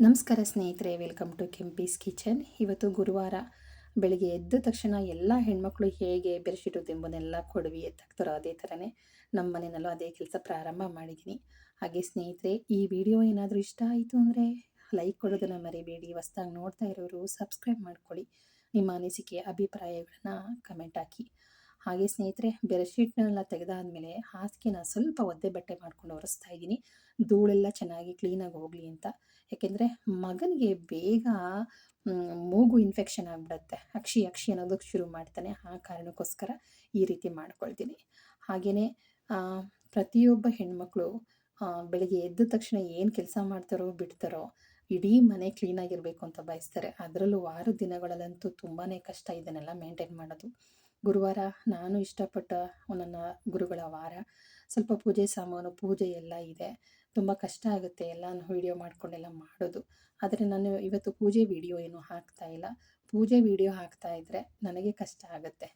ನಮಸ್ಕಾರ ಸ್ನೇಹಿತರೆ welcome to Kempee's kitchen ಇವತ್ತು ಗುರುವಾರ ಬೆಳಿಗ್ಗೆ ಎದ್ದ ತಕ್ಷಣ ಎಲ್ಲ ಹೆಣ್ಮಕ್ಳು ಹೇಗೆ ಬೆಡ್ಶೀಟು ತಿಂಬನ್ನೆಲ್ಲ ಕೊಡವಿ ಎತ್ತಾಕ್ತಾರೋ ಅದೇ ಥರನೇ ನಮ್ಮ ಮನೆಯಲ್ಲೂ ಅದೇ ಕೆಲಸ ಪ್ರಾರಂಭ ಮಾಡಿದ್ದೀನಿ. ಹಾಗೆ ಸ್ನೇಹಿತರೆ, ಈ ವಿಡಿಯೋ ಏನಾದರೂ ಇಷ್ಟ ಆಯಿತು ಅಂದರೆ ಲೈಕ್ ಕೊಡೋದನ್ನು ಮರಿಬೇಡಿ. ಹೊಸ್ದಾಗಿ ನೋಡ್ತಾ ಇರೋರು ಸಬ್ಸ್ಕ್ರೈಬ್ ಮಾಡ್ಕೊಳ್ಳಿ. ನಿಮ್ಮ ಅನಿಸಿಕೆ, ಅಭಿಪ್ರಾಯಗಳನ್ನ ಕಮೆಂಟ್ ಹಾಕಿ. ಹಾಗೆ ಸ್ನೇಹಿತರೆ ಬೆಡ್ಶೀಟ್ನೆಲ್ಲ ತೆಗೆದಾದ್ಮೇಲೆ ಹಾಸಿಗೆನ ಸ್ವಲ್ಪ ಒದ್ದೆ ಬಟ್ಟೆ ಮಾಡ್ಕೊಂಡು ಒರೆಸ್ತಾ ಇದ್ದೀನಿ. ಧೂಳೆಲ್ಲ ಚೆನ್ನಾಗಿ ಕ್ಲೀನಾಗಿ ಹೋಗಲಿ ಅಂತ. ಯಾಕೆಂದರೆ ಮಗನಿಗೆ ಬೇಗ ಮೂಗು ಇನ್ಫೆಕ್ಷನ್ ಆಗಿಬಿಡುತ್ತೆ. ಅಕ್ಷಿ ಅಕ್ಷಿ ಅನ್ನೋದಕ್ಕೆ ಶುರು ಮಾಡ್ತಾನೆ. ಆ ಕಾರಣಕ್ಕೋಸ್ಕರ ಈ ರೀತಿ ಮಾಡ್ಕೊಳ್ತೀನಿ. ಹಾಗೆಯೇ ಪ್ರತಿಯೊಬ್ಬ ಹೆಣ್ಮಕ್ಳು ಬೆಳಗ್ಗೆ ಎದ್ದ ತಕ್ಷಣ ಏನು ಕೆಲಸ ಮಾಡ್ತಾರೋ, ಬಿಡ್ತಾರೋ, ಇಡೀ ಮನೆ ಕ್ಲೀನಾಗಿರಬೇಕು ಅಂತ ಬಯಸ್ತಾರೆ. ಅದರಲ್ಲೂ ವಾರದ ದಿನಗಳಲ್ಲಂತೂ ತುಂಬಾ ಕಷ್ಟ ಇದನ್ನೆಲ್ಲ ಮೇಂಟೈನ್ ಮಾಡೋದು. ಗುರುವಾರ ನಾನು ಇಷ್ಟಪಟ್ಟ ನನ್ನ ಗುರುಗಳ ವಾರ. ಸ್ವಲ್ಪ ಪೂಜೆ ಸಾಮಾನು, ಪೂಜೆ ಎಲ್ಲ ಇದೆ. ತುಂಬ ಕಷ್ಟ ಆಗುತ್ತೆ ಎಲ್ಲ ವೀಡಿಯೋ ಮಾಡ್ಕೊಂಡೆಲ್ಲ ಮಾಡೋದು. ಆದರೆ ನಾನು ಇವತ್ತು ಪೂಜೆ ವಿಡಿಯೋ ಏನು ಹಾಕ್ತಾ ಇಲ್ಲ. ಪೂಜೆ ವಿಡಿಯೋ ಹಾಕ್ತಾ ಇದ್ದರೆ ನನಗೆ ಕಷ್ಟ ಆಗುತ್ತೆ.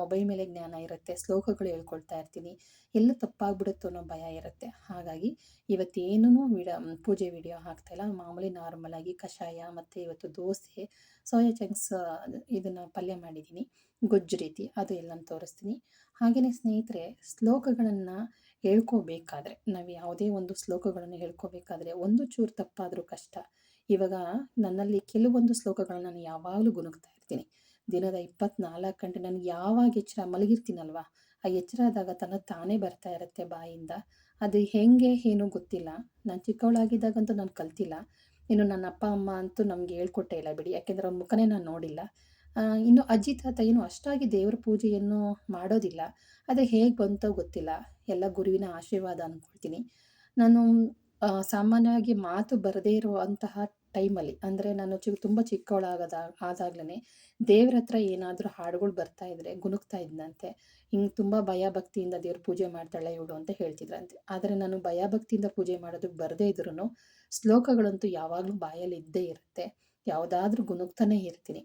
ಮೊಬೈಲ್ ಮೇಲೆ ಜ್ಞಾನ ಇರುತ್ತೆ, ಶ್ಲೋಕಗಳು ಹೇಳ್ಕೊಳ್ತಾ ಇರ್ತೀನಿ, ಎಲ್ಲ ತಪ್ಪಾಗ್ಬಿಡುತ್ತೋ ಅನ್ನೋ ಭಯ ಇರುತ್ತೆ. ಹಾಗಾಗಿ ಇವತ್ತೇನೂ ವಿಡ ಪೂಜೆ ವಿಡಿಯೋ ಹಾಕ್ತಾಯಿಲ್ಲ ಮಾಮೂಲಿ ನಾರ್ಮಲಾಗಿ ಕಷಾಯ ಮತ್ತು ಇವತ್ತು ದೋಸೆ, ಸೋಯಾ ಚಂಕ್ಸ್ ಇದನ್ನು ಪಲ್ಯ ಮಾಡಿದ್ದೀನಿ, ಗೊಜ್ಜು ರೀತಿ, ಅದು ಎಲ್ಲ ತೋರಿಸ್ತೀನಿ. ಹಾಗೆಯೇ ಸ್ನೇಹಿತರೆ, ಶ್ಲೋಕಗಳನ್ನು ಹೇಳ್ಕೋಬೇಕಾದ್ರೆ, ನಾವು ಯಾವುದೇ ಒಂದು ಶ್ಲೋಕಗಳನ್ನು ಹೇಳ್ಕೋಬೇಕಾದ್ರೆ, ಒಂದು ಚೂರು ತಪ್ಪಾದರೂ ಕಷ್ಟ. ಇವಾಗ ನನ್ನಲ್ಲಿ ಕೆಲವೊಂದು ಶ್ಲೋಕಗಳನ್ನ ನಾನು ಯಾವಾಗಲೂ ಗುಣಗ್ತಾ ಇರ್ತೀನಿ. ದಿನದ ಇಪ್ಪತ್ನಾಲ್ಕು ಗಂಟೆ ನನಗೆ ಯಾವಾಗ ಎಚ್ಚರ ಮಲಗಿರ್ತೀನಲ್ವ? ಆ ಎಚ್ಚರ ಆದಾಗ ತನ್ನ ತಾನೇ ಬರ್ತಾ ಇರುತ್ತೆ ಬಾಯಿಂದ. ಅದು ಹೆಂಗೆ, ಏನೂ ಗೊತ್ತಿಲ್ಲ. ನಾನು ಚಿಕ್ಕವಳಾಗಿದ್ದಾಗಂತೂ ನಾನು ಕಲ್ತಿಲ್ಲ. ಇನ್ನು ನನ್ನ ಅಪ್ಪ, ಅಮ್ಮ ಅಂತೂ ನಮಗೆ ಹೇಳ್ಕೊಟ್ಟೇ ಇಲ್ಲ ಬಿಡಿ. ಯಾಕೆಂದರೆ ಅವ್ರ ಮುಖನೇ ನಾನು ನೋಡಿಲ್ಲ. ಇನ್ನು ಅಜ್ಜಿ, ತಾತ ಏನು ಅಷ್ಟಾಗಿ ದೇವರ ಪೂಜೆಯನ್ನು ಮಾಡೋದಿಲ್ಲ. ಅದು ಹೇಗೆ ಬಂತೋ ಗೊತ್ತಿಲ್ಲ. ಎಲ್ಲ ಗುರುವಿನ ಆಶೀರ್ವಾದ ಅಂದ್ಕೊಳ್ತೀನಿ ನಾನು ಸಾಮಾನ್ಯವಾಗಿ ಮಾತು ಬರದೇ ಇರುವಂತಹ ಟೈಮಲ್ಲಿ, ಅಂದರೆ ನಾನು ಚಿ, ತುಂಬ ಚಿಕ್ಕವಳಾಗದ ಆದಾಗ್ಲೇ ದೇವ್ರ ಹತ್ರ ಏನಾದರೂ ಹಾಡುಗಳು ಬರ್ತಾ ಇದ್ರೆ, ಗುಣುಕ್ತಾ ಇದ್ದಂತೆ ಹಿಂಗೆ ತುಂಬ ಭಯ ಭಕ್ತಿಯಿಂದ ದೇವ್ರ ಪೂಜೆ ಮಾಡ್ತಾಳೆ ಇವಳು ಅಂತ ಹೇಳ್ತಿದ್ರಂತೆ. ಆದರೆ ನಾನು ಭಯ ಭಕ್ತಿಯಿಂದ ಪೂಜೆ ಮಾಡೋದಕ್ಕೆ ಬರದೇ ಇದ್ರೂ ಶ್ಲೋಕಗಳಂತೂ ಯಾವಾಗಲೂ ಬಾಯಲ್ಲಿ ಇದ್ದೇ ಇರುತ್ತೆ, ಯಾವುದಾದ್ರೂ ಗುಣುಕ್ತಾನೇ ಇರ್ತೀನಿ.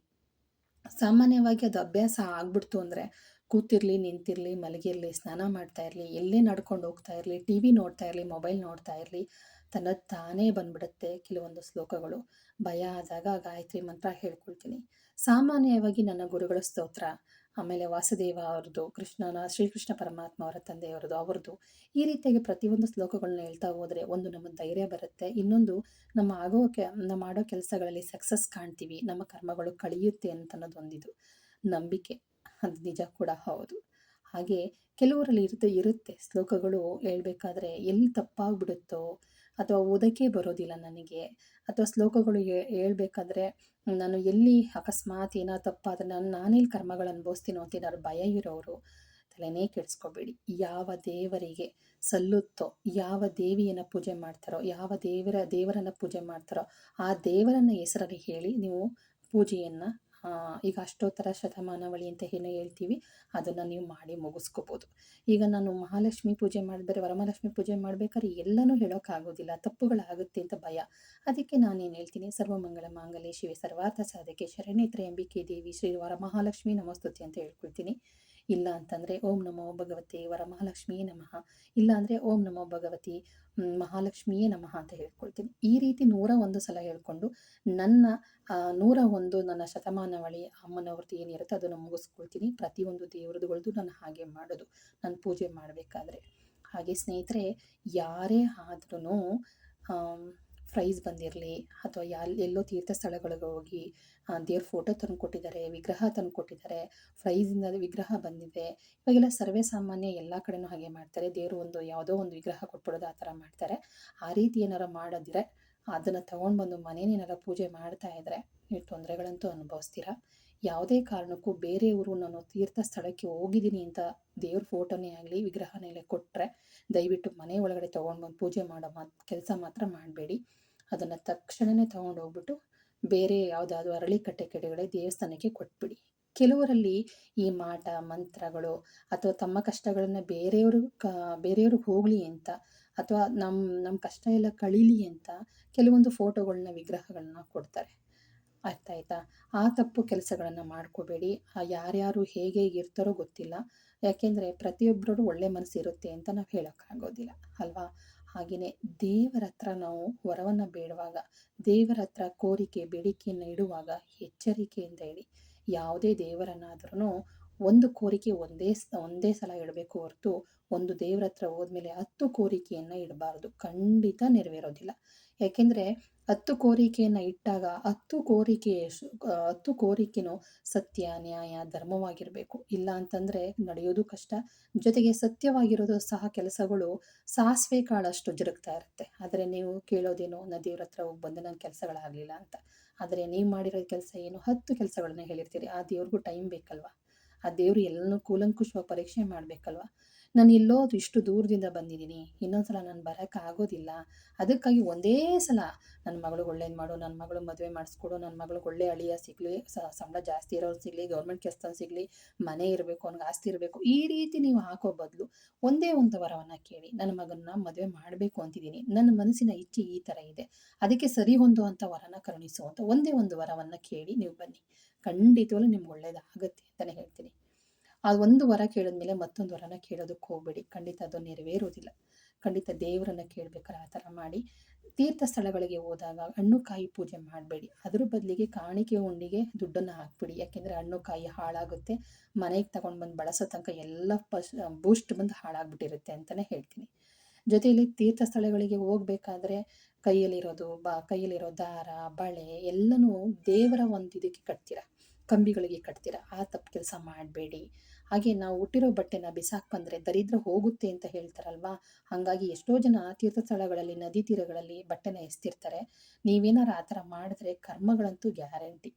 ಸಾಮಾನ್ಯವಾಗಿ ಅದು ಅಭ್ಯಾಸ ಆಗ್ಬಿಡ್ತು ಅಂದರೆ ಕೂತಿರಲಿ, ನಿಂತಿರಲಿ, ಮಲಗಿರಲಿ, ಸ್ನಾನ ಮಾಡ್ತಾ ಇರಲಿ, ಎಲ್ಲೇ ನಡ್ಕೊಂಡು ಹೋಗ್ತಾ ಇರಲಿ, ಟಿ ವಿ ನೋಡ್ತಾ ಇರಲಿ, ಮೊಬೈಲ್ ನೋಡ್ತಾ ಇರಲಿ, ತನ್ನ ತಾನೇ ಬಂದ್ಬಿಡುತ್ತೆ ಕೆಲವೊಂದು ಶ್ಲೋಕಗಳು. ಭಯ ಆದಾಗ ಗಾಯತ್ರಿ ಮಂತ್ರ ಹೇಳ್ಕೊಳ್ತೀನಿ. ಸಾಮಾನ್ಯವಾಗಿ ನನ್ನ ಗುರುಗಳ ಸ್ತೋತ್ರ, ಆಮೇಲೆ ವಾಸುದೇವ ಅವ್ರದ್ದು, ಕೃಷ್ಣನ, ಶ್ರೀಕೃಷ್ಣ ಪರಮಾತ್ಮ ಅವರ ತಂದೆಯವ್ರದ್ದು, ಅವ್ರದ್ದು, ಈ ರೀತಿಯಾಗಿ ಪ್ರತಿಯೊಂದು ಶ್ಲೋಕಗಳನ್ನ ಹೇಳ್ತಾ ಹೋದರೆ ಒಂದು ನಮ್ಮ ಧೈರ್ಯ ಬರುತ್ತೆ. ಇನ್ನೊಂದು, ನಮ್ಮ ಆಗೋ ಕೆ ನಮ್ಮ ಮಾಡೋ ಕೆಲಸಗಳಲ್ಲಿ ಸಕ್ಸಸ್ ಕಾಣ್ತೀವಿ, ನಮ್ಮ ಕರ್ಮಗಳು ಕಳೆಯುತ್ತೆ ಅಂತ ಅನ್ನೋದೊಂದಿದು ನಂಬಿಕೆ. ಅದು ನಿಜ ಕೂಡ ಹೌದು. ಹಾಗೆ ಕೆಲವರಲ್ಲಿ ಇರುತ್ತೆ ಇರುತ್ತೆ ಶ್ಲೋಕಗಳು ಹೇಳ್ಬೇಕಾದ್ರೆ ಎಲ್ಲಿ ತಪ್ಪಾಗ್ಬಿಡುತ್ತೋ ಅಥವಾ ಓದೋಕ್ಕೆ ಬರೋದಿಲ್ಲ ನನಗೆ ಅಥವಾ ಶ್ಲೋಕಗಳು ಹೇಳ್ಬೇಕಾದ್ರೆ ನಾನು ಎಲ್ಲಿ ಅಕಸ್ಮಾತ್ ಏನೋ ತಪ್ಪಾದರೆ ನಾನು ನಾನೆಲ್ಲಿ ಕರ್ಮಗಳು ಅನುಭವಿಸ್ತೀನೋ ಅಂತ ಏನಾದ್ರು ಭಯ ಇರೋರು ತಲೆನೇ ಕೆಡಿಸ್ಕೋಬೇಡಿ. ಯಾವ ದೇವರಿಗೆ ಸಲ್ಲುತ್ತೋ, ಯಾವ ದೇವಿಯನ್ನು ಪೂಜೆ ಮಾಡ್ತಾರೋ, ಯಾವ ದೇವರ, ದೇವರನ್ನು ಪೂಜೆ ಮಾಡ್ತಾರೋ ಆ ದೇವರನ್ನ ಹೆಸರಲ್ಲಿ ಹೇಳಿ ನೀವು ಪೂಜೆಯನ್ನು ಈಗ ಅಷ್ಟೋತ್ತರ ಶತಮಾನವಳಿ ಅಂತ ಏನೋ ಹೇಳ್ತೀವಿ, ಅದನ್ನು ನೀವು ಮಾಡಿ ಮುಗಿಸ್ಕೋಬೋದು. ಈಗ ನಾನು ಮಹಾಲಕ್ಷ್ಮಿ ಪೂಜೆ ಮಾಡಿದ್ರೆ ವರಮಹಾಲಕ್ಷ್ಮಿ ಪೂಜೆ ಮಾಡಬೇಕಾದ್ರೆ ಎಲ್ಲನೂ ಹೇಳೋಕ್ಕಾಗೋದಿಲ್ಲ, ತಪ್ಪುಗಳಾಗುತ್ತೆ ಅಂತ ಭಯ. ಅದಕ್ಕೆ ನಾನೇನು ಹೇಳ್ತೀನಿ ಸರ್ವಮಂಗಳ ಮಾಂಗಲ್ಯ ಶಿವೆ, ಸರ್ವಾರ್ಥ ಸಾಧಕೆ, ಶರಣ್ಯತ್ರ ಎಂಬಿಕೆ ದೇವಿ, ಶ್ರೀ ವರಮಹಾಲಕ್ಷ್ಮಿ ನಮಸ್ತುತಿ ಅಂತ ಹೇಳ್ಕೊಳ್ತೀನಿ. ಇಲ್ಲ ಅಂತಂದರೆ ಓಂ ನಮೋ ಭಗವತಿ ವರಮಹಾಲಕ್ಷ್ಮಿಯೇ ನಮಃ. ಇಲ್ಲ ಅಂದರೆ ಓಂ ನಮೋ ಭಗವತಿ ಮಹಾಲಕ್ಷ್ಮಿಯೇ ನಮಃ ಅಂತ ಹೇಳ್ಕೊಳ್ತೀನಿ. ಈ ರೀತಿ ನೂರ ಒಂದು ಸಲ ಹೇಳ್ಕೊಂಡು ನನ್ನ ನೂರ ಒಂದು ನನ್ನ ಶತಮಾನವಳಿ ಅಮ್ಮನವ್ರದ್ದು ಏನಿರುತ್ತೆ ಅದನ್ನು ಮುಗಿಸ್ಕೊಳ್ತೀನಿ. ಪ್ರತಿಯೊಂದು ದೇವ್ರದುಗಳದ್ದು ನಾನು ಹಾಗೆ ಮಾಡೋದು. ನಾನು ಪೂಜೆ ಮಾಡಬೇಕಾದ್ರೆ. ಹಾಗೆ ಸ್ನೇಹಿತರೆ, ಯಾರೇ ಆದ್ರೂ ಪ್ರೈಸ್ ಬಂದಿರಲಿ ಅಥವಾ ಯಾಲ್, ಎಲ್ಲೋ ತೀರ್ಥ ಸ್ಥಳಗಳಿಗೆ ಹೋಗಿ ದೇವ್ರ ಫೋಟೋ ತಂದು ಕೊಟ್ಟಿದ್ದಾರೆ ವಿಗ್ರಹ ತಂದು ಕೊಟ್ಟಿದ್ದಾರೆ ಪ್ರೈಸಿಂದ ವಿಗ್ರಹ ಬಂದಿದೆ. ಇವಾಗೆಲ್ಲ ಸರ್ವೇ ಸಾಮಾನ್ಯ ಎಲ್ಲ ಕಡೆನೂ ಹಾಗೆ ಮಾಡ್ತಾರೆ. ದೇವರು ಒಂದು ಯಾವುದೋ ಒಂದು ವಿಗ್ರಹ ಕೊಟ್ಬಿಡೋದು ಆ ಥರ ಮಾಡ್ತಾರೆ. ಆ ರೀತಿ ಏನಾರು ಮಾಡಿದ್ರೆ, ಅದನ್ನು ತೊಗೊಂಡು ಬಂದು ಮನೇನೇನಾರ ಪೂಜೆ ಮಾಡ್ತಾ ಇದ್ದರೆ ನೀವು ತೊಂದರೆಗಳಂತೂ ಅನುಭವಿಸ್ತೀರ? ಯಾವುದೇ ಕಾರಣಕ್ಕೂ ಬೇರೆಯವರು ನಾನು ತೀರ್ಥ ಸ್ಥಳಕ್ಕೆ ಹೋಗಿದ್ದೀನಿ ಅಂತ ದೇವ್ರ ಫೋಟೋನೇ ಆಗಲಿ, ವಿಗ್ರಹನೇ ಕೊಟ್ಟರೆ ದಯವಿಟ್ಟು ಮನೆ ಒಳಗಡೆ ತೊಗೊಂಡು ಬಂದು ಪೂಜೆ ಮಾಡೋ ಮಾ ಕೆಲಸ ಮಾತ್ರ ಮಾಡಬೇಡಿ. ಅದನ್ನು ತಕ್ಷಣವೇ ತೊಗೊಂಡು ಹೋಗ್ಬಿಟ್ಟು ಬೇರೆ ಯಾವುದಾದ್ರು ಅರಳಿಕಟ್ಟೆ ಕಡೆಗಳೇ ದೇವಸ್ಥಾನಕ್ಕೆ ಕೊಟ್ಬಿಡಿ. ಕೆಲವರಲ್ಲಿ ಈ ಮಾಟ, ಮಂತ್ರಗಳು ಅಥವಾ ತಮ್ಮ ಕಷ್ಟಗಳನ್ನು ಬೇರೆಯವರು ಕ ಬೇರೆಯವ್ರಿಗೆ ಹೋಗಲಿ ಅಂತ ಅಥವಾ ನಮ್ಮ ನಮ್ಮ ಕಷ್ಟ ಎಲ್ಲ ಕಳೀಲಿ ಅಂತ ಕೆಲವೊಂದು ಫೋಟೋಗಳನ್ನ ವಿಗ್ರಹಗಳನ್ನ ಕೊಡ್ತಾರೆ. ಅರ್ಥ ಆಯ್ತಾ ಆ ತಪ್ಪು ಕೆಲಸಗಳನ್ನು ಮಾಡ್ಕೋಬೇಡಿ. ಯಾರ್ಯಾರು ಹೇಗೆ ಇರ್ತಾರೋ ಗೊತ್ತಿಲ್ಲ. ಯಾಕೆಂದರೆ ಪ್ರತಿಯೊಬ್ಬರೂ ಒಳ್ಳೆ ಮನಸ್ಸು ಇರುತ್ತೆ ಅಂತ ನಾವು ಹೇಳೋಕ್ಕಾಗೋದಿಲ್ಲ ಅಲ್ವಾ? ಹಾಗೆಯೇ ದೇವರ ಹತ್ರ ನಾವು ವರವನ್ನು ಬೇಡುವಾಗ, ದೇವರ ಹತ್ರ ಕೋರಿಕೆ, ಬೇಡಿಕೆಯನ್ನು ಇಡುವಾಗ ಎಚ್ಚರಿಕೆಯಿಂದ ಇಡಿ. ಯಾವುದೇ ದೇವರನ್ನಾದ್ರೂ ಒಂದು ಕೋರಿಕೆ ಒಂದೇ ಒಂದೇ ಸಲ ಇಡಬೇಕು ಹೊರತು ಒಂದು ದೇವರ ಹತ್ರ ಹೋದ್ಮೇಲೆ ಹತ್ತು ಕೋರಿಕೆಯನ್ನು ಇಡಬಾರ್ದು. ಖಂಡಿತ ನೆರವೇರೋದಿಲ್ಲ. ಯಾಕೆಂದರೆ ಹತ್ತು ಕೋರಿಕೆಯನ್ನು ಇಟ್ಟಾಗ ಹತ್ತು ಕೋರಿಕೆ ಹತ್ತು ಕೋರಿಕೆನೂ ಸತ್ಯ, ನ್ಯಾಯ, ಧರ್ಮವಾಗಿರಬೇಕು. ಇಲ್ಲ ಅಂತಂದರೆ ನಡೆಯೋದು ಕಷ್ಟ. ಜೊತೆಗೆ ಸತ್ಯವಾಗಿರೋದು ಸಹ ಕೆಲಸಗಳು ಸಾಸಿವೆ ಕಾಳಷ್ಟು ಜರುಗ್ತಾ ಇರುತ್ತೆ. ಆದರೆ ನೀವು ಕೇಳೋದೇನು ನದಿಯವ್ರ ಹತ್ರ ಹೋಗಿ ಬಂದು ನನ್ನ ಕೆಲಸಗಳಾಗಲಿಲ್ಲ ಅಂತ. ಆದರೆ ನೀವು ಮಾಡಿರೋ ಕೆಲಸ ಏನು? ಹತ್ತು ಕೆಲಸಗಳನ್ನ ಹೇಳಿರ್ತೀರಿ. ಆ ದೇವ್ರಿಗೂ ಟೈಮ್ ಬೇಕಲ್ವಾ? ಆ ದೇವರು ಎಲ್ಲನೂ ಕೂಲಂಕುಷವಾಗಿ ಪರೀಕ್ಷೆ ಮಾಡಬೇಕಲ್ವ? ನಾನು ಎಲ್ಲೋ ಇಷ್ಟು ದೂರದಿಂದ ಬಂದಿದ್ದೀನಿ ಇನ್ನೊಂದು ಸಲ ನಾನು ಬರೋಕ್ಕಾಗೋದಿಲ್ಲ. ಅದಕ್ಕಾಗಿ ಒಂದೇ ಸಲ ನನ್ನ ಮಗಳಿಗೆ ಒಳ್ಳೇದು ಮಾಡು, ನನ್ನ ಮಗಳು ಮದುವೆ ಮಾಡಿಸ್ಕೊಡು, ನನ್ನ ಮಗಳಿಗೆ ಒಳ್ಳೆ ಅಳಿಯ ಸಿಗಲಿ ಸಂಬಳ ಜಾಸ್ತಿ ಇರೋರು ಸಿಗಲಿ, ಗೌರ್ಮೆಂಟ್ ಕೆಲಸ ಸಿಗಲಿ, ಮನೆ ಇರಬೇಕು, ಅವ್ನಿಗೆ ಆಸ್ತಿ ಇರಬೇಕು, ಈ ರೀತಿ ನೀವು ಹಾಕೋ ಬದಲು ಒಂದೇ ಒಂದು ವರವನ್ನು ಕೇಳಿ, ನನ್ನ ಮಗನ ಮದುವೆ ಮಾಡಬೇಕು ಅಂತಿದ್ದೀನಿ. ನನ್ನ ಮನಸ್ಸಿನ ಇಚ್ಛೆ ಈ ಥರ ಇದೆ. ಅದಕ್ಕೆ ಸರಿ ಹೊಂದುವಂಥ ವರನ ಕರುಣಿಸುವಂಥ ಒಂದೇ ಒಂದು ವರವನ್ನು ಕೇಳಿ ನೀವು ಬನ್ನಿ. ಖಂಡಿತವಾಗ್ಲೂ ನಿಮ್ಗೆ ಒಳ್ಳೇದಾಗುತ್ತೆ ಅಂತಲೇ ಹೇಳ್ತೀನಿ. ಆ ಒಂದು ವರ ಕೇಳಿದ್ಮೇಲೆ ಮತ್ತೊಂದು ವರನ ಕೇಳೋದಕ್ಕೆ ಹೋಗಬೇಡಿ. ಖಂಡಿತ ಅದು ನೆರವೇರೋದಿಲ್ಲ ಖಂಡಿತ ದೇವರನ್ನ ಕೇಳಬೇಕಾದ್ರೆ ಆ ಥರ ಮಾಡಿ. ತೀರ್ಥ ಸ್ಥಳಗಳಿಗೆ ಹೋದಾಗ ಹಣ್ಣು ಕಾಯಿ ಪೂಜೆ ಮಾಡಬೇಡಿ. ಅದ್ರ ಬದಲಿಗೆ ಕಾಣಿಕೆ ಉಂಡಿಗೆ ದುಡ್ಡನ್ನು ಹಾಕ್ಬಿಡಿ. ಯಾಕೆಂದರೆ ಹಣ್ಣು ಕಾಯಿ ಹಾಳಾಗುತ್ತೆ. ಮನೆಗೆ ತಗೊಂಡು ಬಂದು ಬಳಸೋ ತನಕ ಎಲ್ಲ ಪಶ್, ಬೂಸ್ಟ್ ಬಂದು ಹಾಳಾಗ್ಬಿಟ್ಟಿರುತ್ತೆ ಅಂತಲೇ ಹೇಳ್ತೀನಿ. ಜೊತೆಯಲ್ಲಿ ತೀರ್ಥ ಸ್ಥಳಗಳಿಗೆ ಹೋಗ್ಬೇಕಾದ್ರೆ ಕೈಯಲ್ಲಿರೋದು ಬಾ, ಕೈಯಲ್ಲಿರೋ ದಾರ, ಬಳೆ ಎಲ್ಲನೂ ದೇವರ ಒಂದು ಇದಕ್ಕೆ ಕಟ್ತೀರ. ಕಂಬಿಗಳಿಗೆ ಕಟ್ತೀರ. ಆ ತಪ್ಪು ಕೆಲಸ ಮಾಡಬೇಡಿ. ಹಾಗೆ ನಾವು ಹುಟ್ಟಿರೋ ಬಟ್ಟೆನ ಬಿಸಾಕ್ ಬಂದರೆ ದರಿದ್ರ ಹೋಗುತ್ತೆ ಅಂತ ಹೇಳ್ತಾರಲ್ವಾ? ಹಾಗಾಗಿ ಎಷ್ಟೋ ಜನ ತೀರ್ಥ ಸ್ಥಳಗಳಲ್ಲಿ ನದಿ ತೀರಗಳಲ್ಲಿ ಬಟ್ಟೆನ ಎಸ್ತಿರ್ತಾರೆ. ನೀವೇನಾರು ಆ ಥರ ಮಾಡಿದ್ರೆ ಕರ್ಮಗಳಂತೂ ಗ್ಯಾರಂಟಿ.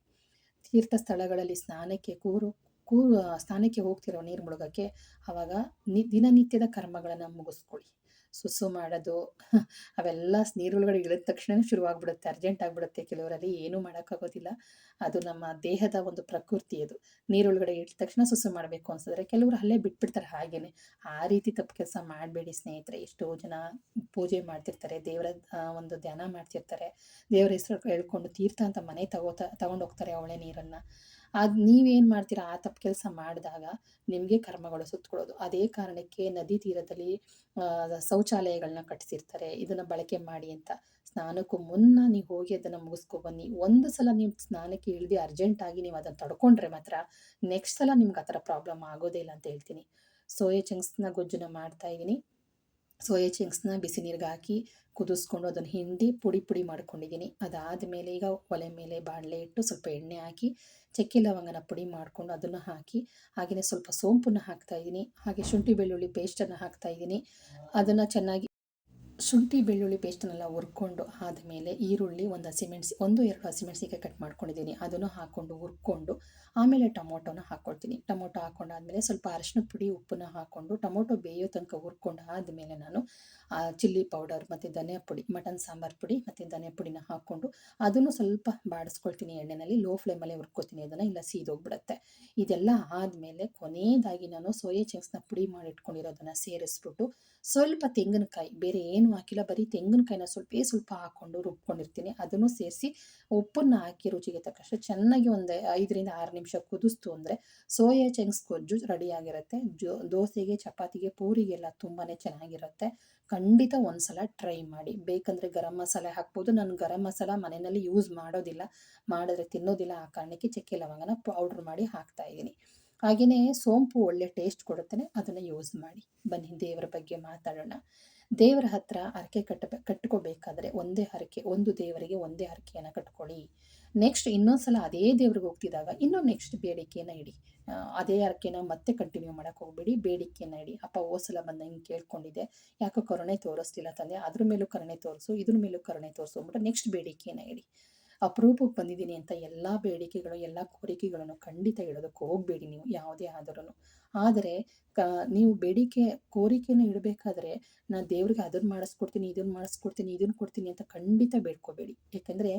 ತೀರ್ಥ ಸ್ಥಳಗಳಲ್ಲಿ ಸ್ನಾನಕ್ಕೆ ಕೂರು, ಕೂ, ಸ್ನಾನಕ್ಕೆ ಹೋಗ್ತಿರೋ ನೀರು ಮುಳುಗಕ್ಕೆ ಆವಾಗ ನಿ, ದಿನನಿತ್ಯದ ಕರ್ಮಗಳನ್ನು ಮುಗಿಸ್ಕೊಳ್ಳಿ. ಸುಸು ಮಾಡೋದು, ಅವೆಲ್ಲ ನೀರೊಳಗಡೆ ಇಳಿದ ತಕ್ಷಣ ಶುರುವಾಗ್ಬಿಡುತ್ತೆ, ಅರ್ಜೆಂಟ್ ಆಗಿಬಿಡುತ್ತೆ. ಕೆಲವರಲ್ಲಿ ಏನೂ ಮಾಡೋಕ್ಕಾಗೋದಿಲ್ಲ. ಅದು ನಮ್ಮ ದೇಹದ ಒಂದು ಪ್ರಕೃತಿ ಅದು. ನೀರೊಳಗಡೆ ಇಟ್ಟ ತಕ್ಷಣ ಸುಸು ಮಾಡಬೇಕು ಅನ್ಸಿದ್ರೆ ಕೆಲವರು ಅಲ್ಲೇ ಬಿಟ್ಬಿಡ್ತಾರೆ ಹಾಗೇನೆ. ಆ ರೀತಿ ತಪ್ಪು ಕೆಲಸ ಮಾಡಬೇಡಿ ಸ್ನೇಹಿತರೆ. ಎಷ್ಟೋ ಜನ ಪೂಜೆ ಮಾಡ್ತಿರ್ತಾರೆ, ದೇವರ ಒಂದು ಧ್ಯಾನ ಮಾಡ್ತಿರ್ತಾರೆ. ದೇವರ ಹೆಸರು ಹೇಳ್ಕೊಂಡು ತೀರ್ಥ ಅಂತ ಮನೆ ತಗೋತಾ ತಗೊಂಡು ಹೋಗ್ತಾರೆ ಅವಳೆ ನೀರನ್ನು. ಅದು ನೀವೇನು ಮಾಡ್ತೀರಾ? ಆ ತಪ್ಪು ಕೆಲಸ ಮಾಡಿದಾಗ ನಿಮಗೆ ಕರ್ಮಗಳು ಸುತ್ತಕೊಳ್ಳೋದು ಅದೇ ಕಾರಣಕ್ಕೆ ನದಿ ತೀರದಲ್ಲಿ ಶೌಚಾಲಯಗಳನ್ನ ಕಟ್ಟಿಸಿರ್ತಾರೆ ಇದನ್ನು ಬಳಕೆ ಮಾಡಿ ಅಂತ. ಸ್ನಾನಕ್ಕೂ ಮುನ್ನ ನೀವು ಹೋಗಿ ಅದನ್ನು ಮುಗಿಸ್ಕೊ ಬನ್ನಿ. ಒಂದು ಸಲ ನೀವು ಸ್ನಾನಕ್ಕೆ ಇಳಿದು ಅರ್ಜೆಂಟಾಗಿ ನೀವು ಅದನ್ನು ತಡ್ಕೊಂಡ್ರೆ ಮಾತ್ರ ನೆಕ್ಸ್ಟ್ ಸಲ ನಿಮ್ಗೆ ಆ ಥರ ಪ್ರಾಬ್ಲಮ್ ಆಗೋದೇ ಇಲ್ಲ ಅಂತ ಹೇಳ್ತೀನಿ. ಸೋಯಾ ಚಂಕ್ಸ್ನ ಗೊಜ್ಜುನ ಮಾಡ್ತಾ ಇದ್ದೀನಿ. ಸೋಯಾ ಚಿಂಕ್ಸ್ನ ಬಿಸಿ ನೀರಿಗೆ ಹಾಕಿ ಕುದಿಸ್ಕೊಂಡು ಅದನ್ನು ಹಿಂಡಿ ಪುಡಿ ಪುಡಿ ಮಾಡ್ಕೊಂಡಿದ್ದೀನಿ. ಅದಾದಮೇಲೆ ಈಗ ಒಲೆ ಮೇಲೆ ಬಾಣಲೆ ಇಟ್ಟು ಸ್ವಲ್ಪ ಎಣ್ಣೆ ಹಾಕಿ, ಚಕ್ಕೆ ಲವಂಗನ ಪುಡಿ ಮಾಡಿಕೊಂಡು ಅದನ್ನು ಹಾಕಿ ಹಾಗೆಯೇ ಸ್ವಲ್ಪ ಸೋಂಪನ್ನು ಹಾಕ್ತಾಯಿದ್ದೀನಿ ಹಾಗೆ ಶುಂಠಿ ಬೆಳ್ಳುಳ್ಳಿ ಪೇಸ್ಟನ್ನು ಹಾಕ್ತಾಯಿದ್ದೀನಿ ಅದನ್ನು ಚೆನ್ನಾಗಿ ಶುಂಠಿ, ಬೆಳ್ಳುಳ್ಳಿ ಪೇಸ್ಟನ್ನೆಲ್ಲ ಹುರ್ಕೊಂಡು ಆದಮೇಲೆ ಈರುಳ್ಳಿ ಒಂದು ಹಸಿಮೆಣ್ಸಿ ಒಂದು, ಎರಡು ಹಸಿಮೆಣ್ಸಿಕಾಯಿ ಕಟ್ ಮಾಡ್ಕೊಂಡಿದ್ದೀನಿ. ಅದನ್ನು ಹಾಕ್ಕೊಂಡು ಹುರ್ಕೊಂಡು ಆಮೇಲೆ ಟೊಮೊಟೊನ ಹಾಕ್ಕೊಳ್ತೀನಿ ಟೊಮೊಟೊ ಹಾಕ್ಕೊಂಡಾದ್ಮೇಲೆ ಸ್ವಲ್ಪ ಅರಶಿನ ಪುಡಿ, ಉಪ್ಪನ್ನ ಹಾಕ್ಕೊಂಡು ಟೊಮೊಟೊ ಬೇಯೋ ತನಕ ಹುರ್ಕೊಂಡು ಆದಮೇಲೆ ನಾನು ಚಿಲ್ಲಿ ಪೌಡರ್ ಮತ್ತು ಧನಿಯಾ ಪುಡಿ, ಮಟನ್ ಸಾಂಬಾರು ಪುಡಿ ಮತ್ತು ಧನಿಯಾ ಪುಡಿನ ಹಾಕ್ಕೊಂಡು ಅದನ್ನು ಸ್ವಲ್ಪ ಬಾಡಿಸ್ಕೊಳ್ತೀನಿ ಎಣ್ಣೆಯಲ್ಲಿ ಲೋ ಫ್ಲೇಮಲ್ಲೇ ಹುರ್ಕೋತೀನಿ ಅದನ್ನು, ಇಲ್ಲ ಸೀದೋಗ್ಬಿಡುತ್ತೆ. ಇದೆಲ್ಲ ಆದಮೇಲೆ ಕೊನೆಯದಾಗಿ ನಾನು ಸೋಯಾ ಚಂಕ್ಸ್ನ ಪುಡಿ ಮಾಡಿಟ್ಕೊಂಡಿರೋದನ್ನು ಸೇರಿಸ್ಬಿಟ್ಟು ಸ್ವಲ್ಪ ತೆಂಗಿನಕಾಯಿ, ಬೇರೆ ಏನು ಹಾಕಿಲ್ಲ, ಬರೀ ತೆಂಗಿನಕಾಯಿನ ಸ್ವಲ್ಪ ಸ್ವಲ್ಪ ಹಾಕ್ಕೊಂಡು ರುಬ್ಕೊಂಡಿರ್ತೀನಿ. ಅದನ್ನು ಸೇರಿಸಿ ಉಪ್ಪನ್ನು ಹಾಕಿ ರುಚಿಗೆ ತಕ್ಕಷ್ಟು ಚೆನ್ನಾಗಿ ಒಂದು ಐದರಿಂದ ಆರು ನಿಮಿಷ ಕುದಿಸ್ತು ಅಂದರೆ ಸೋಯಾ ಚಂಕ್ಸ್ ಗೊಜ್ಜು ರೆಡಿಯಾಗಿರುತ್ತೆ ಜೋ, ದೋಸೆಗೆ, ಚಪಾತಿಗೆ, ಪೂರಿಗೆಲ್ಲ ತುಂಬಾ ಚೆನ್ನಾಗಿರುತ್ತೆ. ಖಂಡಿತ ಒಂದ್ಸಲ ಟ್ರೈ ಮಾಡಿ. ಬೇಕಂದ್ರೆ ಗರಂ ಮಸಾಲೆ ಹಾಕ್ಬೋದು. ನಾನು ಗರಂ ಮಸಾಲ ಮನೆಯಲ್ಲಿ ಯೂಸ್ ಮಾಡೋದಿಲ್ಲ. ಮಾಡಿದ್ರೆ ತಿನ್ನೋದಿಲ್ಲ ಆ ಕಾರಣಕ್ಕೆ ಚಕ್ಕೆ ಲವಂಗನ ಪೌಡ್ರ್ ಮಾಡಿ ಹಾಕ್ತಾ ಇದ್ದೀನಿ. ಹಾಗೆಯೇ ಸೋಂಪು ಒಳ್ಳೆ ಟೇಸ್ಟ್ ಕೊಡುತ್ತೆ ಅದನ್ನು ಯೂಸ್ ಮಾಡಿ. ಬನ್ನಿ, ದೇವರ ಬಗ್ಗೆ ಮಾತಾಡೋಣ. ದೇವರ ಹತ್ರ ಹರಕೆ ಕಟ್ಟ ಕಟ್ಕೋಬೇಕಾದ್ರೆ ಒಂದೇ ಹರಕೆ, ಒಂದು ದೇವರಿಗೆ ಒಂದೇ ಹರಕೆಯನ್ನು ಕಟ್ಕೊಳ್ಳಿ. ನೆಕ್ಸ್ಟ್ ಇನ್ನೊಂದು ಸಲ ಅದೇ ದೇವ್ರಿಗೆ ಹೋಗ್ತಿದ್ದಾಗ ಇನ್ನೂ ನೆಕ್ಸ್ಟ್ ಬೇಡಿಕೆನ ಇಡಿ. ಅದೇ ಅರಕೆನ ಮತ್ತೆ ಕಂಟಿನ್ಯೂ ಮಾಡೋಕ್ಕೆ ಹೋಗ್ಬೇಡಿ, ಬೇಡಿಕೆನ ಇಡಿ. ಅಪ್ಪ, ಓ ಸಲ ಬಂದ ಹಿಂಗೆ ಕೇಳ್ಕೊಂಡಿದ್ದೆ. ಯಾಕೋ ಕರುಣೆ ತೋರಿಸ್ತಿಲ್ಲ ತಂದೆ. ಅದ್ರ ಮೇಲೂ ಕರುಣೆ ತೋರಿಸು, ಇದ್ರ ಮೇಲೂ ಕರುಣೆ ತೋರಿಸು ಅಂದ್ಬಿಟ್ಟು ನೆಕ್ಸ್ಟ್ ಬೇಡಿಕೆನ ಇಡಿ. ಅಪರೂಪಕ್ಕೆ ಬಂದಿದ್ದೀನಿ ಅಂತ ಎಲ್ಲ ಬೇಡಿಕೆಗಳು, ಎಲ್ಲ ಕೋರಿಕೆಗಳನ್ನು ಖಂಡಿತ ಇಡೋದಕ್ಕೆ ಹೋಗಬೇಡಿ ನೀವು, ಯಾವುದೇ ಆದರೂ ಆದರೆ, ಕ, ನೀವು ಬೇಡಿಕೆ ಕೋರಿಕೆಯನ್ನು ಇಡಬೇಕಾದ್ರೆ ನಾನು ದೇವ್ರಿಗೆ ಅದನ್ನು ಮಾಡಿಸ್ಕೊಡ್ತೀನಿ, ಇದನ್ನು ಮಾಡಿಸ್ಕೊಡ್ತೀನಿ, ಇದನ್ನು ಕೊಡ್ತೀನಿ ಅಂತ ಖಂಡಿತ ಬೇಡ್ಕೋಬೇಡಿ. ಯಾಕೆಂದರೆ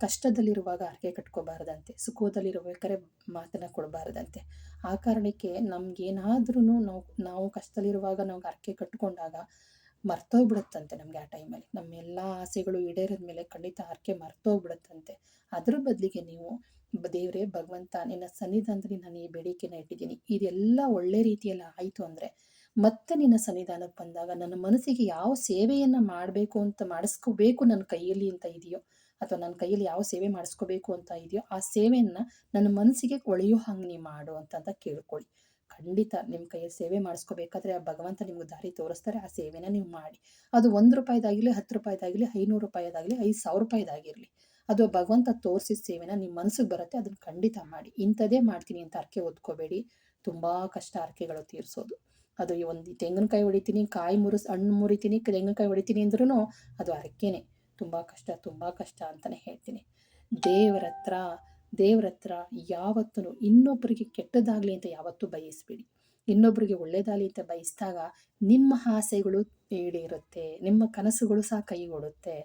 ಕಷ್ಟದಲ್ಲಿರುವಾಗ ಹರಕೆ ಕಟ್ಕೋಬಾರ್ದಂತೆ ಸುಖದಲ್ಲಿರ್ಬೇಕಾದ್ರೆ ಮಾತನ್ನು ಕೊಡಬಾರ್ದಂತೆ. ಆ ಕಾರಣಕ್ಕೆ ನಮಗೇನಾದ್ರೂ ನಾವು ನಾವು ಕಷ್ಟದಲ್ಲಿರುವಾಗ ನಾವು ಹರಕೆ ಕಟ್ಕೊಂಡಾಗ ಮರ್ತೋಗ್ಬಿಡುತ್ತಂತೆ ನಮಗೆ ಆ ಟೈಮಲ್ಲಿ ನಮ್ಮೆಲ್ಲ ಆಸೆಗಳು ಈಡೇರಿದ ಮೇಲೆ ಖಂಡಿತ ಹರಕೆ ಮರ್ತೋಗ್ಬಿಡುತ್ತಂತೆ. ಅದ್ರ ಬದಲಿಗೆ ನೀವು ದೇವರೇ, ಭಗವಂತ, ನಿನ್ನ ಸನ್ನಿಧಾನದಲ್ಲಿ ನಾನು ಈ ಬೇಡಿಕೆನ ಇಟ್ಟಿದ್ದೀನಿ. ಇದೆಲ್ಲ ಒಳ್ಳೆ ರೀತಿಯಲ್ಲಿ ಆಯಿತು ಅಂದರೆ ಮತ್ತೆ ನಿನ್ನ ಸನ್ನಿಧಾನಕ್ಕೆ ಬಂದಾಗ ನನ್ನ ಮನಸ್ಸಿಗೆ ಯಾವ ಸೇವೆಯನ್ನು ಮಾಡಬೇಕು ಅಂತ ಮಾಡಿಸ್ಕೋಬೇಕು ನನ್ನ ಕೈಯಲ್ಲಿ ಅಂತ ಇದೆಯೋ, ಅಥವಾ ನನ್ನ ಕೈಯಲ್ಲಿ ಯಾವ ಸೇವೆ ಮಾಡಿಸ್ಕೋಬೇಕು ಅಂತ ಇದೆಯೋ, ಆ ಸೇವೆಯನ್ನು ನನ್ನ ಮನಸ್ಸಿಗೆ ಕೊಳೆಯೋ ಹಂಗೆ ನೀ ಮಾಡು ಅಂತ ಕೇಳ್ಕೊಳ್ಳಿ. ಖಂಡಿತ ನಿಮ್ಮ ಕೈಯಲ್ಲಿ ಸೇವೆ ಮಾಡಿಸ್ಕೋಬೇಕಾದ್ರೆ ಆ ಭಗವಂತ ನಿಮ್ಗೆ ದಾರಿ ತೋರಿಸ್ತಾರೆ, ಆ ಸೇವೆನ ನೀವು ಮಾಡಿ. ಅದು ಒಂದು ರೂಪಾಯಿದಾಗಿರಲಿ, ಹತ್ತು ರೂಪಾಯಿದಾಗಲಿ ಐನೂರು ರೂಪಾಯಿದಾಗಲಿ ಐದು ಸಾವಿರ ರೂಪಾಯಿದಾಗಿರಲಿ, ಅದು ಭಗವಂತ ತೋರಿಸಿದ ಸೇವೆನ ನಿಮ್ಮ ಮನಸ್ಸಿಗೆ ಬರುತ್ತೆ ಅದನ್ನು ಖಂಡಿತ ಮಾಡಿ. ಇಂಥದೇ ಮಾಡ್ತೀನಿ ಅಂತ ಅರ್ಕೆ ಓದ್ಕೋಬೇಡಿ. ತುಂಬ ಕಷ್ಟ ಅರ್ಕೆಗಳು ತೀರಿಸೋದು. ಅದು ಒಂದು ತೆಂಗಿನಕಾಯಿ ಹೊಡಿತೀನಿ, ಕಾಯಿ ಮುರಿಸ್, ಹಣ್ಣು ಮುರಿತೀನಿ, ತೆಂಗಿನಕಾಯಿ ಹೊಡಿತೀನಿ ಅಂದ್ರೂ ಅದು ಅರಕೆನೆ. ತುಂಬ ಕಷ್ಟ ತುಂಬ ಕಷ್ಟ ಅಂತಲೇ ಹೇಳ್ತೀನಿ. ದೇವರ ಹತ್ರ ದೇವ್ರ ಹತ್ರ ಯಾವತ್ತೂ ಇನ್ನೊಬ್ಬರಿಗೆ ಕೆಟ್ಟದಾಗಲಿ ಅಂತ ಯಾವತ್ತೂ ಬಯಸ್ಬೇಡಿ. ಇನ್ನೊಬ್ಬರಿಗೆ ಒಳ್ಳೇದಾಗಲಿ ಅಂತ ಬಯಸಿದಾಗ ನಿಮ್ಮ ಆಸೆಗಳು ಈಡೇರುತ್ತೆ, ನಿಮ್ಮ ಕನಸುಗಳು ಸಹ ಕೈಗೊಡುತ್ತೆ.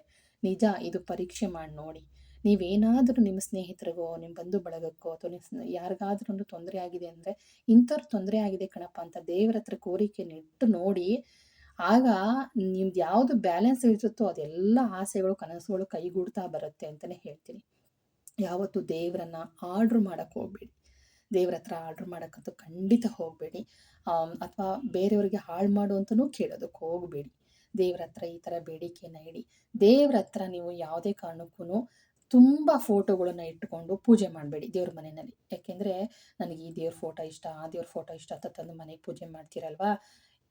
ನಿಜ, ಇದು ಪರೀಕ್ಷೆ ಮಾಡಿ ನೋಡಿ. ನೀವೇನಾದರೂ ನಿಮ್ಮ ಸ್ನೇಹಿತರಿಗೋ, ನಿಮ್ಮ ಬಂಧು ಬಳಗಕ್ಕೋ ಅಥವಾ ನಿಮ್ಮ ಯಾರಿಗಾದ್ರೂ ಒಂದು ತೊಂದರೆ ಆಗಿದೆ ಅಂದರೆ ಇಂಥವ್ರು ತೊಂದರೆ ಆಗಿದೆ ಕಣಪ್ಪ ಅಂತ ದೇವರ ಹತ್ರ ಕೋರಿಕೆ ಇಟ್ಟು ನೋಡಿ, ಆಗ ನಿಮ್ದು ಯಾವುದು ಬ್ಯಾಲೆನ್ಸ್ ಇರುತ್ತೋ ಅದೆಲ್ಲ ಆಸೆಗಳು, ಕನಸುಗಳು ಕೈಗೂಡ್ತಾ ಬರುತ್ತೆ ಅಂತಲೇ ಹೇಳ್ತೀನಿ. ಯಾವತ್ತು ದೇವರನ್ನ ಆರ್ಡ್ರ್ ಮಾಡೋಕ್ಕೆ ಹೋಗಬೇಡಿ. ದೇವ್ರ ಹತ್ರ ಆರ್ಡ್ರ್ ಮಾಡೋಕ್ಕಂತೂ ಖಂಡಿತ ಹೋಗಬೇಡಿ. ಅಥವಾ ಬೇರೆಯವ್ರಿಗೆ ಹಾಳು ಮಾಡು ಅಂತಲೂ ಕೇಳೋದಕ್ಕೆ ಹೋಗಬೇಡಿ. ದೇವ್ರ ಹತ್ರ ಈ ಥರ ಬೇಡಿಕೆಯನ್ನು ಇಡಿ. ದೇವ್ರ ಹತ್ರ ನೀವು ಯಾವುದೇ ಕಾರಣಕ್ಕೂ ತುಂಬ ಫೋಟೋಗಳನ್ನು ಇಟ್ಟುಕೊಂಡು ಪೂಜೆ ಮಾಡಬೇಡಿ ದೇವ್ರ ಮನೆಯಲ್ಲಿ. ಯಾಕೆಂದರೆ ನನಗೆ ಈ ದೇವ್ರ ಫೋಟೋ ಇಷ್ಟ, ಆ ದೇವ್ರ ಫೋಟೋ ಇಷ್ಟ ಅಂತ ತಂದು ಮನೆಗೆ ಪೂಜೆ ಮಾಡ್ತೀರಲ್ವಾ?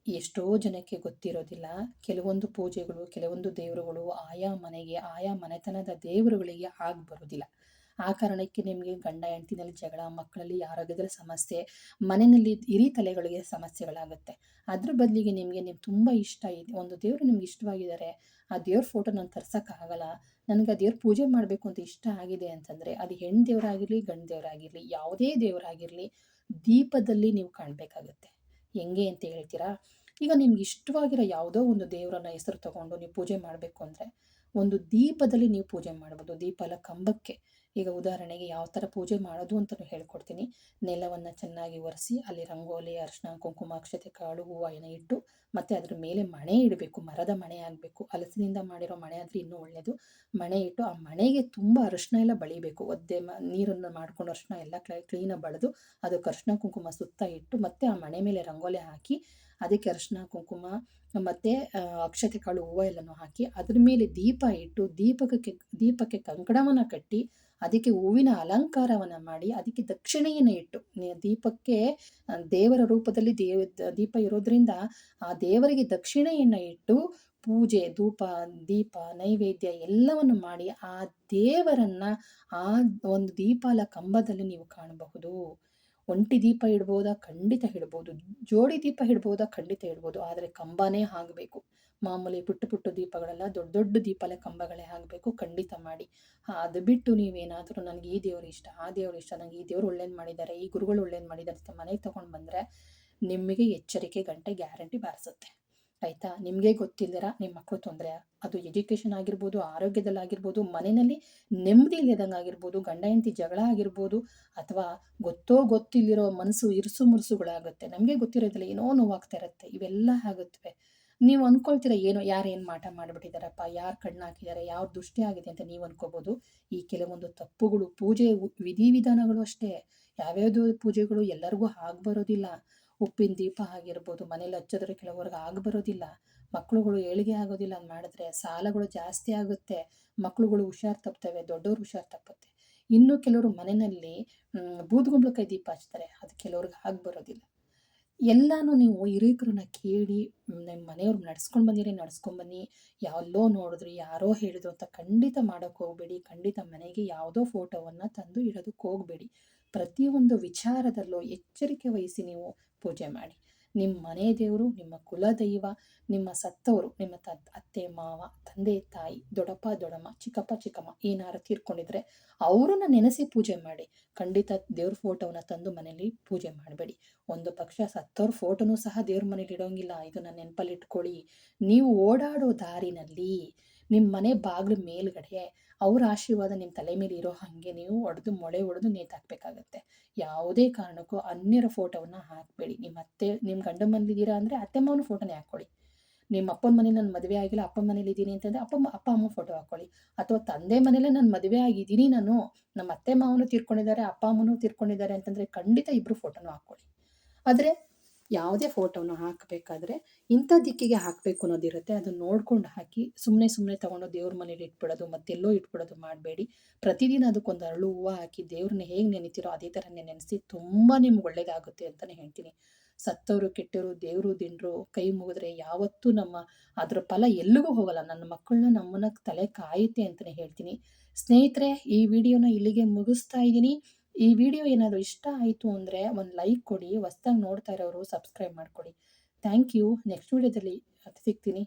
ಎಷ್ಟೋ ಜನಕ್ಕೆ ಗೊತ್ತಿರೋದಿಲ್ಲ. ಕೆಲವೊಂದು ಪೂಜೆಗಳು, ಕೆಲವೊಂದು ದೇವರುಗಳು ಆಯಾ ಮನೆಗೆ, ಆಯಾ ಮನೆತನದ ದೇವರುಗಳಿಗೆ ಆಗಿ ಬರೋದಿಲ್ಲ. ಆ ಕಾರಣಕ್ಕೆ ನಿಮಗೆ ಗಂಡ ಹೆಂಡತಿನಲ್ಲಿ ಜಗಳ, ಮಕ್ಕಳಲ್ಲಿ ಆರೋಗ್ಯದಲ್ಲಿ ಸಮಸ್ಯೆ, ಮನೆಯಲ್ಲಿ ಹಿರಿ ತಲೆಗಳಿಗೆ ಸಮಸ್ಯೆಗಳಾಗುತ್ತೆ. ಅದ್ರ ಬದಲಿಗೆ ನಿಮಗೆ ನೀವು ತುಂಬ ಇಷ್ಟ ಇದೆ. ಒಂದು ದೇವರು ನಿಮ್ಗೆ ಇಷ್ಟವಾಗಿದ್ದಾರೆ, ಆ ದೇವ್ರ ಫೋಟೋ ನಾನು ತರ್ಸೋಕ್ಕಾಗಲ್ಲ, ನನಗೆ ಆ ದೇವ್ರ ಪೂಜೆ ಮಾಡಬೇಕು ಅಂತ ಇಷ್ಟ ಆಗಿದೆ ಅಂತಂದರೆ, ಅದು ಹೆಣ್ಣು ದೇವರಾಗಿರಲಿ, ಗಂಡು ದೇವರಾಗಿರಲಿ, ಯಾವುದೇ ದೇವರಾಗಿರಲಿ, ದೀಪದಲ್ಲಿ ನೀವು ಕಾಣಬೇಕಾಗುತ್ತೆ. ಹೆಂಗೆ ಅಂತ ಹೇಳ್ತೀರಾ? ಈಗ ನಿಮ್ಗೆ ಇಷ್ಟವಾಗಿರೋ ಯಾವುದೋ ಒಂದು ದೇವರನ್ನ ಹೆಸರು ತಗೊಂಡು ನೀವು ಪೂಜೆ ಮಾಡಬೇಕು ಅಂದರೆ, ಒಂದು ದೀಪದಲ್ಲಿ ನೀವು ಪೂಜೆ ಮಾಡ್ಬೋದು. ದೀಪ ಅಲ್ಲ ಕಂಬಕ್ಕೆ. ಈಗ ಉದಾಹರಣೆಗೆ ಯಾವ ಥರ ಪೂಜೆ ಮಾಡೋದು ಅಂತಲೂ ಹೇಳ್ಕೊಡ್ತೀನಿ. ನೆಲವನ್ನು ಚೆನ್ನಾಗಿ ಒರೆಸಿ, ಅಲ್ಲಿ ರಂಗೋಲಿ ಅರಿಶಿನ ಕುಂಕುಮ, ಅಕ್ಷತೆ, ಕಾಳು, ಹೂವು ಇಟ್ಟು, ಮತ್ತು ಅದ್ರ ಮೇಲೆ ಮಣೆ ಇಡಬೇಕು. ಮರದ ಮಣೆ ಆಗಬೇಕು. ಹಲಸಿನಿಂದ ಮಾಡಿರೋ ಮಣೆ ಆದರೆ ಇನ್ನೂ ಒಳ್ಳೆಯದು. ಮಣೆ ಇಟ್ಟು ಆ ಮಣೆಗೆ ತುಂಬ ಅರಿಶಿನ ಎಲ್ಲ ಬಳಿಬೇಕು. ಒದ್ದೆ ಮ, ನೀರನ್ನು ಮಾಡ್ಕೊಂಡು ಅರಿಶಿನ ಎಲ್ಲ ಕ್ಲೀನಾಗಿ ಬಳಿದು, ಅದಕ್ಕೆ ಅರಿಶಿನ ಕುಂಕುಮ ಸುತ್ತ ಇಟ್ಟು, ಮತ್ತು ಆ ಮಣೆ ಮೇಲೆ ರಂಗೋಲಿ ಹಾಕಿ, ಅದಕ್ಕೆ ಅರಿಶಿನ ಕುಂಕುಮ, ಮತ್ತು ಅಕ್ಷತೆ, ಕಾಳು, ಹೂವು ಎಲ್ಲನೂ ಹಾಕಿ, ಅದ್ರ ಮೇಲೆ ದೀಪ ಇಟ್ಟು ದೀಪಕ್ಕೆ ದೀಪಕ್ಕೆ ಕಂಕಣವನ್ನು ಕಟ್ಟಿ ಅದಕ್ಕೆ ಹೂವಿನ ಅಲಂಕಾರವನ್ನು ಮಾಡಿ, ಅದಕ್ಕೆ ದಕ್ಷಿಣೆಯನ್ನು ಇಟ್ಟು ದೀಪಕ್ಕೆ ದೇವರ ರೂಪದಲ್ಲಿ ದೇವ, ದೀಪ ಇರೋದ್ರಿಂದ ಆ ದೇವರಿಗೆ ದಕ್ಷಿಣೆಯನ್ನು ಇಟ್ಟು ಪೂಜೆ, ಧೂಪ, ದೀಪ, ನೈವೇದ್ಯ ಎಲ್ಲವನ್ನು ಮಾಡಿ ಆ ದೇವರನ್ನ ಆ ಒಂದು ದೀಪಾಲ ಕಂಬದಲ್ಲಿ ನೀವು ಕಾಣಬಹುದು. ಒಂಟಿ ದೀಪ ಇಡ್ಬೋದಾ? ಖಂಡಿತ ಇಡ್ಬೋದು. ಜೋಡಿ ದೀಪ ಇಡ್ಬೋದಾ? ಖಂಡಿತ ಇಡ್ಬೋದು. ಆದರೆ ಕಂಬನೇ ಆಗಬೇಕು. ಮಾಮೂಲಿ ಪುಟ್ಟ ಪುಟ್ಟ ದೀಪಗಳೆಲ್ಲ ದೊಡ್ಡ ದೊಡ್ಡ ದೀಪಲೆ ಕಂಬಗಳೇ ಆಗಬೇಕು, ಖಂಡಿತ ಮಾಡಿ. ಅದು ಬಿಟ್ಟು ನೀವೇನಾದರೂ ನನಗೆ ಈ ದೇವರು ಇಷ್ಟ, ಆ ದೇವರು ಇಷ್ಟ ನನಗೆ ಈ ದೇವರು ಒಳ್ಳೇದು ಮಾಡಿದ್ದಾರೆ ಈ ಗುರುಗಳು ಒಳ್ಳೇದು ಮಾಡಿದ್ದಾರೆ ಅಂತ ಮನೆಗೆ ತೊಗೊಂಡು ಬಂದರೆ ನಿಮಗೆ ಎಚ್ಚರಿಕೆ ಗಂಟೆ ಗ್ಯಾರಂಟಿ ಬಾರಿಸುತ್ತೆ. ಆಯಿತಾ? ನಿಮಗೆ ಗೊತ್ತಿಲ್ಲದಿರ ನಿಮ್ಮ ಮಕ್ಕಳು ತೊಂದರೆ, ಅದು ಎಜುಕೇಷನ್ ಆಗಿರ್ಬೋದು ಆರೋಗ್ಯದಲ್ಲಾಗಿರ್ಬೋದು ಮನೆಯಲ್ಲಿ ನೆಮ್ಮದಿ ಇಲ್ಲದಂಗೆ ಆಗಿರ್ಬೋದು, ಗಂಡ ಹೆಂಡತಿ ಜಗಳ ಆಗಿರ್ಬೋದು, ಅಥವಾ ಗೊತ್ತೋ ಗೊತ್ತಿಲ್ಲಿರೋ ಮನಸ್ಸು ಇರುಸು ಮುರುಸುಗಳಾಗುತ್ತೆ. ನಮಗೆ ಗೊತ್ತಿರೋದಿಲ್ಲ ಏನೋ ನೋವಾಗ್ತಾ ಇರುತ್ತೆ, ಇವೆಲ್ಲ ಆಗುತ್ತವೆ ನೀವು ಅಂದ್ಕೊಳ್ತೀರ ಏನು ಯಾರು ಏನು ಮಾಟ ಮಾಡಿಬಿಟ್ಟಿದ್ದಾರಪ್ಪ ಯಾರು ಕಣ್ಣು ಹಾಕಿದ್ದಾರೆ ಯಾವ ದುಷ್ಟಿ ಆಗಿದೆ ಅಂತ ನೀವು ಅನ್ಕೋಬೋದು? ಈ ಕೆಲವೊಂದು ತಪ್ಪುಗಳು, ಪೂಜೆ ವಿಧಿವಿಧಾನಗಳು ಅಷ್ಟೇ. ಯಾವ್ಯಾವ್ದು ಪೂಜೆಗಳು ಎಲ್ಲರಿಗೂ ಬರೋದಿಲ್ಲ ಉಪ್ಪಿನ ದೀಪ ಆಗಿರ್ಬೋದು, ಮನೇಲಿ ಹಚ್ಚಿದ್ರೆ ಆಗ ಬರೋದಿಲ್ಲ ಮಕ್ಕಳುಗಳು ಏಳಿಗೆ ಆಗೋದಿಲ್ಲ ಅಂತ ಮಾಡಿದ್ರೆ. ಸಾಲಗಳು ಜಾಸ್ತಿ ಆಗುತ್ತೆ. ಮಕ್ಕಳುಗಳು ಹುಷಾರು ತಪ್ತವೆ ದೊಡ್ಡವರು ಹುಷಾರು ತಪ್ಪುತ್ತೆ. ಇನ್ನು ಕೆಲವರು ಮನೆಯಲ್ಲಿ ಬೂದ್ಗುಂಬಳಕಾಯಿ ದೀಪ ಹಚ್ತಾರೆ. ಅದು ಕೆಲವ್ರಿಗೆ ಆಗಿ ಬರೋದಿಲ್ಲ ಎಲ್ಲಾನು ನೀವು ಹಿರಿಯಕರನ್ನ ಕೇಳಿ ನಿಮ್ಮ ಮನೆಯವ್ರು ನಡ್ಸ್ಕೊಂಡು ಬಂದಿರಿ ನಡ್ಸ್ಕೊಂಬನ್ನಿ ಎಲ್ಲೋ ನೋಡಿದ್ರಿ, ಯಾರೋ ಹೇಳಿದ್ರು ಅಂತ ಖಂಡಿತ ಮಾಡೋಕ್ಕೆ ಹೋಗಬೇಡಿ. ಖಂಡಿತ ಮನೆಗೆ ಯಾವುದೋ ಫೋಟೋವನ್ನು ತಂದು ಇಡೋದಕ್ಕೆ ಹೋಗಬೇಡಿ. ಪ್ರತಿಯೊಂದು ವಿಚಾರದಲ್ಲೂ ಎಚ್ಚರಿಕೆ ವಹಿಸಿ ನೀವು ಪೂಜೆ ಮಾಡಿ. ನಿಮ್ಮ ಮನೆ ದೇವರು, ನಿಮ್ಮ ಕುಲದೈವ, ನಿಮ್ಮ ಸತ್ತವರು, ನಿಮ್ಮ ತ, ಅತ್ತೆ, ಮಾವ, ತಂದೆ, ತಾಯಿ, ದೊಡ್ಡಪ್ಪ, ದೊಡ್ಡಮ್ಮ, ಚಿಕ್ಕಪ್ಪ, ಚಿಕ್ಕಮ್ಮ ಏನಾರು ತೀರ್ಕೊಂಡಿದ್ರೆ ಅವರನ್ನ ನೆನೆಸಿ ಪೂಜೆ ಮಾಡಿ. ಖಂಡಿತ ದೇವ್ರ ಫೋಟೋವನ್ನ ತಂದು ಮನೇಲಿ ಪೂಜೆ ಮಾಡಬೇಡಿ. ಒಂದು ಪಕ್ಷ ಸತ್ತವ್ರ ಫೋಟೋನೂ ಸಹ ದೇವ್ರ ಮನೇಲಿ ಇಡೋಂಗಿಲ್ಲ. ಇದನ್ನ ನೆನಪಲ್ಲಿ ಇಟ್ಕೊಳ್ಳಿ. ನೀವು ಓಡಾಡೋ ದಾರಿನಲ್ಲಿ ನಿಮ್ಮ ಮನೆ ಬಾಗಿಲು ಮೇಲ್ಗಡೆ ಅವ್ರ ಆಶೀರ್ವಾದ ನಿಮ್ಮ ತಲೆ ಮೇಲೆ ಇರೋ ಹಾಗೆ ನೀವು ಒಡೆದು ಮೊಳೆ ಒಡೆದು ನೇತಾಕಬೇಕಾಗತ್ತೆ ಯಾವುದೇ ಕಾರಣಕ್ಕೂ ಅನ್ಯರ ಫೋಟೋವನ್ನು ಹಾಕಬೇಡಿ. ನಿಮ್ಮ ಅತ್ತೆ ನಿಮ್ಮ ಗಂಡ ಮನೇಲಿದ್ದೀರಾ ಅಂದರೆ ಅತ್ತೆ ಮಾವನ ಫೋಟೋನೇ ಹಾಕ್ಕೊಳ್ಳಿ. ನಿಮ್ಮ ಅಪ್ಪನ ಮನೆ ನಾನು ಮದುವೆ ಆಗಿಲ್ಲ, ಅಪ್ಪನ ಮನೇಲಿ ಇದ್ದೀನಿ ಅಂತಂದರೆ ಅಪ್ಪ ಅಪ್ಪ ಅಮ್ಮ ಫೋಟೋ ಹಾಕ್ಕೊಳ್ಳಿ. ಅಥವಾ ತಂದೆ ಮನೇಲೆ ನಾನು ಮದುವೆ ಆಗಿದ್ದೀನಿ ನಾನು ನಮ್ಮ ಅತ್ತೆ ಮಾವನು ತೀರ್ಕೊಂಡಿದ್ದಾರೆ, ಅಪ್ಪ ಅಮ್ಮನೂ ತೀರ್ಕೊಂಡಿದ್ದಾರೆ ಅಂತಂದರೆ ಖಂಡಿತ ಇಬ್ಬರು ಫೋಟೋನು ಹಾಕ್ಕೊಳ್ಳಿ. ಆದರೆ ಯಾವುದೇ ಫೋಟೋನ ಹಾಕಬೇಕಾದ್ರೆ ಇಂಥ ದಿಕ್ಕಿಗೆ ಹಾಕಬೇಕು ಅನ್ನೋದಿರುತ್ತೆ ಅದನ್ನ ನೋಡ್ಕೊಂಡು ಹಾಕಿ ಸುಮ್ಮನೆ ಸುಮ್ಮನೆ ತಗೊಂಡು ದೇವ್ರ ಮನೇಲಿ ಇಟ್ಬಿಡೋದು ಮತ್ತೆಲ್ಲೋ ಇಟ್ಬಿಡೋದು ಮಾಡಬೇಡಿ. ಪ್ರತಿದಿನ ಅದಕ್ಕೊಂದು ಅರಳು ಹೂವು ಹಾಕಿ ದೇವ್ರನ್ನ ಹೇಗೆ ನೆನಿತೀರೋ ಅದೇ ಥರನೇ ನೆನೆಸಿ ತುಂಬ ನಿಮ್ಗೆ ಒಳ್ಳೇದಾಗುತ್ತೆ ಅಂತಲೇ ಹೇಳ್ತೀನಿ. ಸತ್ತವರು ಕೆಟ್ಟರು ದೇವರು, ದಿಂಡ್ರು ಕೈ ಮುಗಿದ್ರೆ ಯಾವತ್ತೂ ನಮ್ಮ ಅದರ ಫಲ ಎಲ್ಲಿಗೂ ಹೋಗಲ್ಲ. ನನ್ನ ಮಕ್ಕಳನ್ನ ನಮ್ಮನ್ನ ತಲೆ ಕಾಯುತ್ತೆ ಅಂತಲೇ ಹೇಳ್ತೀನಿ. ಸ್ನೇಹಿತರೆ, ಈ ವಿಡಿಯೋನ ಇಲ್ಲಿಗೆ ಮುಗಿಸ್ತಾ ಇದ್ದೀನಿ. ಈ ವಿಡಿಯೋ ಏನಾದರೂ ಇಷ್ಟ ಆಯಿತು ಅಂದರೆ ಒಂದು ಲೈಕ್ ಕೊಡಿ, ಹೊಸ್ದಾಗಿ ನೋಡ್ತಾ ಇರೋರು ಸಬ್ಸ್ಕ್ರೈಬ್ ಮಾಡಿಕೊಡಿ. ಥ್ಯಾಂಕ್ ಯು ನೆಕ್ಸ್ಟ್ ವಿಡಿಯೋದಲ್ಲಿ ಸಿಗ್ತೀನಿ.